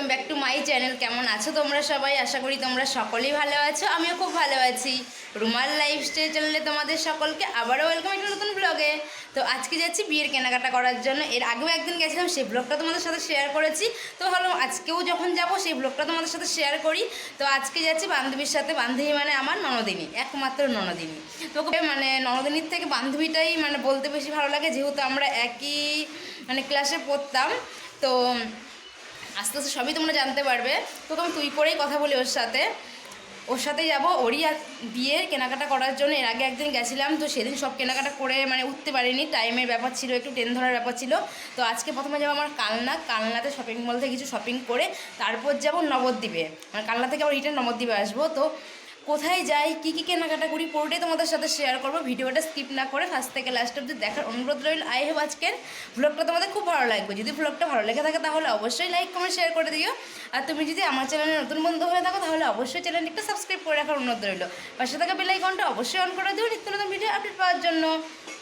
welcome back to my channel কেমন আছো তোমরা সবাই? আশা করি তোমরা সকলেই ভালো আছো। আমিও খুব ভালো আছি। রুমাল লাইফস্টাইল চ্যানেলে তোমাদের সকলকে আবারও ওয়েলকাম একটা নতুন ব্লগে তো আজকে যাচ্ছি বিয়ের কেনাকাটা করার জন্য। এর আগেও একদিন গেছিলাম, সেই ব্লগটা তোমাদের সাথে শেয়ার করেছি। তো ভাবলাম আজকেও যখন যাব, সেই ব্লগটা তোমাদের সাথে শেয়ার করি। তো আজকে যাচ্ছি বান্ধবীর সাথে। বান্ধবী মানে আমার ননদিনী, একমাত্র ননদিনী। তো মানে ননদিনীর থেকে বান্ধবীটাই মানে বলতে বেশি ভালো লাগে, যেহেতু আমরা একই মানে ক্লাসে পড়তাম। তো আস্তে আস্তে সবই তোমরা জানতে পারবে। তোকে আমি তুই করেই কথা বলি ওর সাথে। ওর সাথে যাব। ওরই বিয়ের কেনাকাটা করার জন্য। এর আগে একদিন গেছিলাম, তো সেদিন সব কেনাকাটা করে মানে উঠতে পারিনি। টাইমের ব্যাপার ছিল, একটু ট্রেন ধরার ব্যাপার ছিল। তো আজকে প্রথমে যাব আমার কালনা। কালনাতে শপিং মল থেকে কিছু শপিং করে, তারপর যাব নবদ্বীপে। মানে কালনা থেকে আবার রিটার্ন নবদ্বীপে আসব। তো কোথায় যাই, কী কী কেনাকাটা করি, পুরোটাই তোমাদের সাথে শেয়ার করব। ভিডিওটা স্কিপ না করে ফার্স্ট থেকে লাস্ট অব্দি দেখার অনুরোধ রইল। আই হোপ আজকের ব্লগটা তোমাদের খুব ভালো লাগবে। যদি ব্লগটা ভালো লেগে থাকে তাহলে অবশ্যই লাইক কমেন্ট শেয়ার করে দিও। আর তুমি যদি আমার চ্যানেলে নতুন বন্ধু হয়ে থাকো, তাহলে অবশ্যই চ্যানেলটি একটু সাবস্ক্রাইব করে রাখার অনুরোধ রইল। পাশে থাকা বেল আইকনটা অবশ্যই অন করে দিও নিত্য নতুন ভিডিও আপডেট পাওয়ার জন্য।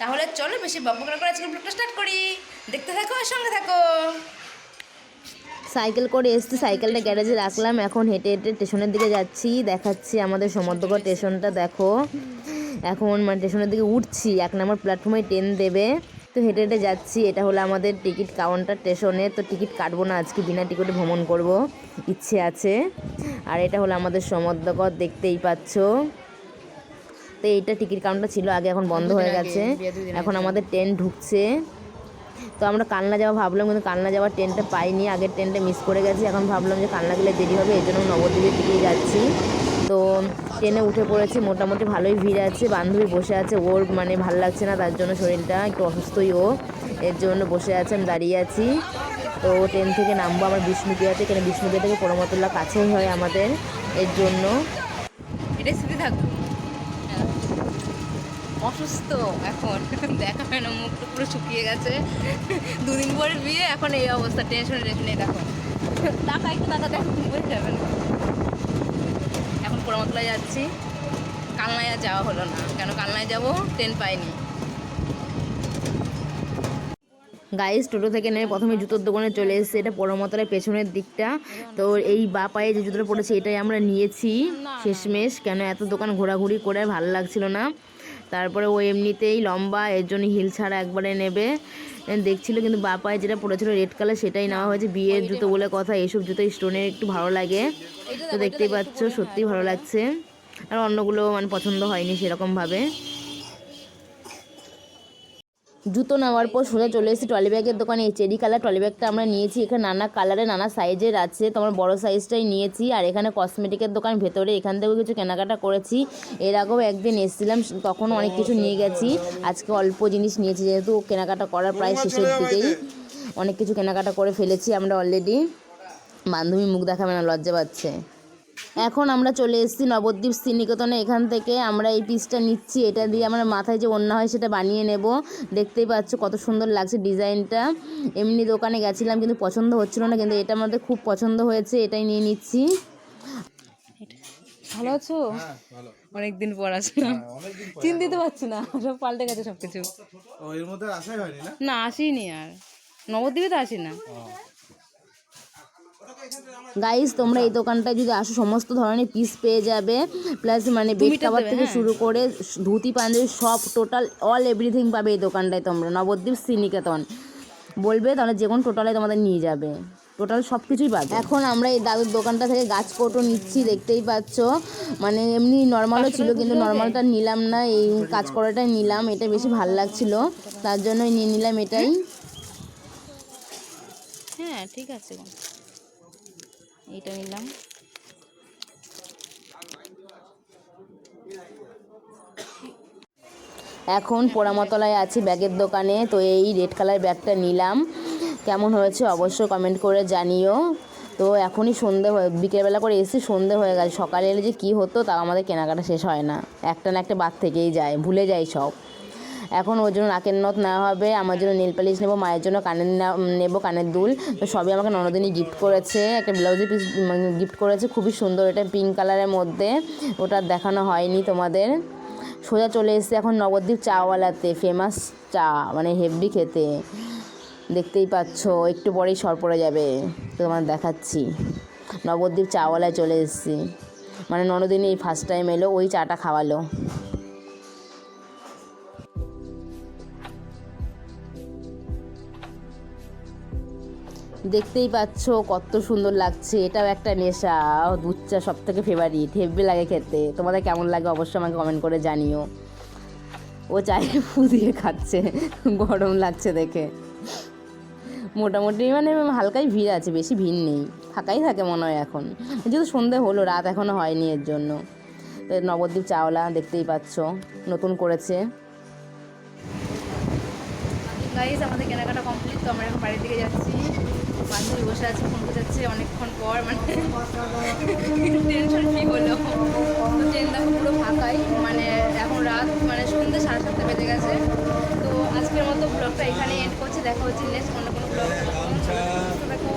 তাহলে চলো বেশি বকবকরা করে আজকের ব্লগটা স্টার্ট করি। দেখতে থাকো আর সঙ্গে থাকো। সাইকেল করে এসছি সাইকেলটা গ্যারেজে রাখলাম। এখন হেঁটে হেঁটে স্টেশনের দিকে যাচ্ছি দেখাচ্ছি আমাদের সমর্থকর স্টেশনটা দেখো। এখন মানে স্টেশনের দিকে উঠছি এক নম্বর প্ল্যাটফর্মে ট্রেন দেবে। তো হেঁটে হেঁটে যাচ্ছি এটা হলো আমাদের টিকিট কাউন্টার স্টেশনে তো টিকিট কাটবো না আজকে বিনা টিকিটে ভ্রমণ করব ইচ্ছে আছে। আর এটা হলো আমাদের সমর্থকর দেখতেই পাচ্ছ। তো এইটা টিকিট কাউন্টার ছিল আগে এখন বন্ধ হয়ে গেছে। এখন আমাদের ট্রেন ঢুকছে। তো আমরা কালনা যাওয়া ভাবলাম, কিন্তু কালনা যাওয়ার ট্রেনটা পাইনি। আগের ট্রেনটা মিস করে গেছি, এখন ভাবলাম যে কালনা গেলে দেরি হবে এই জন্য নবদ্বীপের দিকেই যাচ্ছি। তো ট্রেনে উঠে পড়েছি, মোটামুটি ভালোই ভিড় আছে, বান্ধবী বসে আছে, ওর মানে ভালো লাগছে না, তার জন্য শরীরটা একটু অসুস্থই ও, এর জন্য বসে আছে, আমি দাঁড়িয়ে আছি। তো ট্রেন থেকে নামবো আমার বিষ্ণুপ্রিয়াতে, এখানে বিষ্ণুপ্রিয়া থেকে পরমতুল্লা কাছেই হয় আমাদের, এর জন্য। এটাই থাকবে অসুস্থ এখন। দেখা হয় না মুখটা পুরো শুকিয়ে গেছে। দুদিন পরে বিয়ে এখন এই অবস্থা টেনশন রেখে নেই দেখো। টাকা একটু টাকা দেখো বুঝে যাবে না এখন পোড়ামতলায় যাচ্ছি। কালনায় আর যাওয়া হলো না। কেন কালনায় যাব? ট্রেন পাইনি। গাইস টোটো থেকে নেমে প্রথমে জুতোর দোকানে চলে এসেছে। এটা পরমতলার পেছনের দিকটা। তো এই বা পায়ে যে জুতোটা পড়েছে এটাই আমরা নিয়েছি। শেষমেশ। কেন এত দোকান ঘোরাঘুরি করে ভালো লাগছিল না। তারপরে ও এমনিতেই লম্বা, এর জন্য হিল ছাড়া একবারে নেবে। দেখছিল কিন্তু বাপায় যেটা পড়েছিল রেড কালার সেটাই নেওয়া হয়েছে। বিয়ের জুতো বলে কথা এসব জুতো স্টোনের একটু ভালো লাগে। তো দেখতেই পাচ্ছ সত্যি ভালো লাগছে। আর অন্যগুলো মানে পছন্দ হয়নি সেরকমভাবে। জুতো নেওয়ার পর সোজা চলে এসেছি ট্রলি ব্যাগের দোকানে। এই চেরি কালার ট্রলি ব্যাগটা আমরা নিয়েছি। এখানে নানা কালারে নানা সাইজের আছে। তোমার বড় সাইজটাই নিয়েছি। আর এখানে কসমেটিকের দোকান ভেতরে এখান থেকেও কিছু কেনাকাটা করেছি। এর আগেও একদিন এসেছিলাম তখনও অনেক কিছু নিয়ে গেছি। আজকে অল্প জিনিস নিয়েছি, যেহেতু কেনাকাটা করার প্রায় শেষের দিকেই। অনেক কিছু কেনাকাটা করে ফেলেছি আমরা অলরেডি বান্ধবী মুখ দেখাবে না, লজ্জা পাচ্ছে। এখন আমরা চলে এসেছি নবদ্বীপ শ্রীনিকেতনে এখান থেকে আমরা এই পিসটা নিচ্ছি। এটা দিয়ে আমরা মাথায় যে অন্য হয় সেটা বানিয়ে নেব। দেখতেই পাচ্ছ কত সুন্দর লাগছে ডিজাইনটা। এমনি দোকানে গেছিলাম কিন্তু পছন্দ হচ্ছিল না কিন্তু এটা আমাদের খুব পছন্দ হয়েছে এটাই নিয়ে নিচ্ছি। ভালো আছো? অনেকদিন পর আসলাম। চিন্তিত পারছি না সব পাল্টে গেছে সব কিছু ও এর মধ্যে আসাই হয়নি না? না আসিনি আর। নবদ্বীপে তো আসি না গাইস তোমরা এই দোকানটায় যদি আসো সমস্ত ধরনের পিস পেয়ে যাবে। প্লাস মানে বেড কাভার থেকে শুরু করে ধুতি পাঞ্জাবি সব টোটাল অল এভরিথিং পাবে এই দোকানটায় তোমরা। নবদ্বীপ শ্রীনিকেতন বলবে তাহলে যে কোনো টোটালে তোমাদের নিয়ে যাবে। টোটাল সব কিছুই পাবে। এখন আমরা এই দাদুর দোকানটা থেকে গাছ কোটো নিচ্ছি দেখতেই পাচ্ছ। মানে এমনি নর্মালও ছিল কিন্তু নর্মালটা নিলাম না এই কাজ করাটাই নিলাম। এটা বেশি ভালো লাগছিল তার জন্যই নিয়ে নিলাম এটাই। হ্যাঁ ঠিক আছে। এইটা নিলাম। এখন পোড়ামতলায় আছি ব্যাগের দোকানে, তো এই রেড কালার ব্যাগটা নিলাম। কেমন হয়েছে অবশ্যই কমেন্ট করে জানিও। তো এখনই সন্ধে হয়ে, বিকেলবেলা করে এসে সন্ধে হয়ে গেছে। সকালে এলে যে কী হতো তা আমাদের কেনাকাটা শেষ হয় না। একটা না একটা বাদ থেকেই যায়, ভুলে যাই সব। এখন ওর জন্য নাকের নথ নেওয়া হবে, আমার জন্য নীল পালিশ নেব, মায়ের জন্য কানের নেব কানের দুল। তো সবই আমাকে ননদিনী গিফট করেছে, একটা ব্লাউজের পিস গিফট করেছে, খুবই সুন্দর, এটা পিঙ্ক কালারের মধ্যে। ওটা দেখানো হয়নি তোমাদের। সোজা চলে এসেছে এখন নবদ্বীপ চাওয়ালাতে ফেমাস চা মানে হেভি খেতে। দেখতেই পাচ্ছ, একটু পরেই সর পড়ে যাবে তোমার দেখাচ্ছি। নবদ্বীপ চাওয়ালায় চলে এসেছি। মানে ননদিনী এই ফার্স্ট টাইম এলো, ওই চাটা খাওয়ালো। দেখতেই পাচ্ছ কত সুন্দর লাগছে, এটাও একটা নেশা। দুধ চা সব থেকে ফেভারিট হেভি লাগে খেতে। তোমাদের কেমন লাগে অবশ্যই আমাকে কমেন্ট করে জানিও। ও চায়ে ফু দিয়ে খাচ্ছে, গরম লাগছে দেখে। মোটামুটি মানে হালকাই ভিড় আছে, বেশি ভিড় নেই। ফাঁকাই থাকে মনে হয় এখন। যেহেতু সন্ধে হলো, রাত এখনও হয়নি এর জন্য। নবদ্বীপ চাওলা দেখতেই পাচ্ছ, নতুন করেছে। আমাদের কেনাকাটা কমপ্লিট তো আমরা এখন বাড়ির দিকে যাচ্ছি। বান্ধবী বসে আছে ফোন যাচ্ছে অনেকক্ষণ পর মানে টেনশন ফ্রি হলো। তো ট্রেন দেখো পুরো ফাঁকাই মানে এখন রাত মানে সন্ধ্যে সাড়ে সাতটা বেজে গেছে। তো আজকের মতো ব্লগটা এখানে এন্ড করছি, দেখা হচ্ছে নেক্সট অন্য কোনো ব্লগ দেখো